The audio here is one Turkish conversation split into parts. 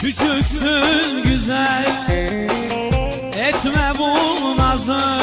Küçüksün güzel. Etme bu nazı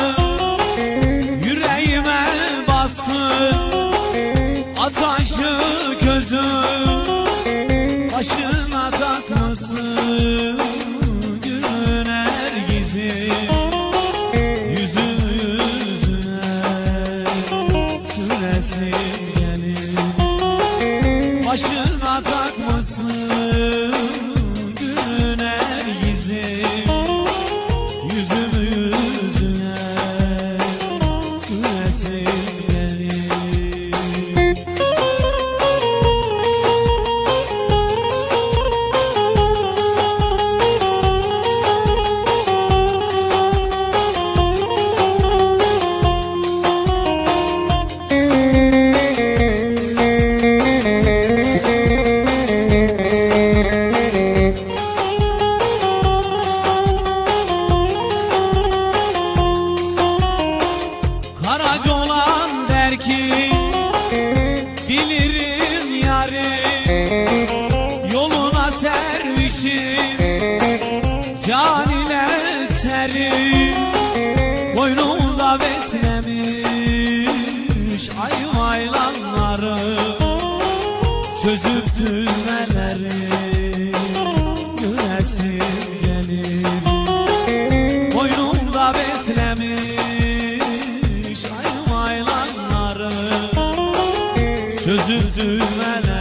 Yeterli Boynumda beslemiş Ayvaylanları Çözüp düğmeleri Gülesim gelir Boynumda beslemiş Ayvaylanları Çözüp düğmeleri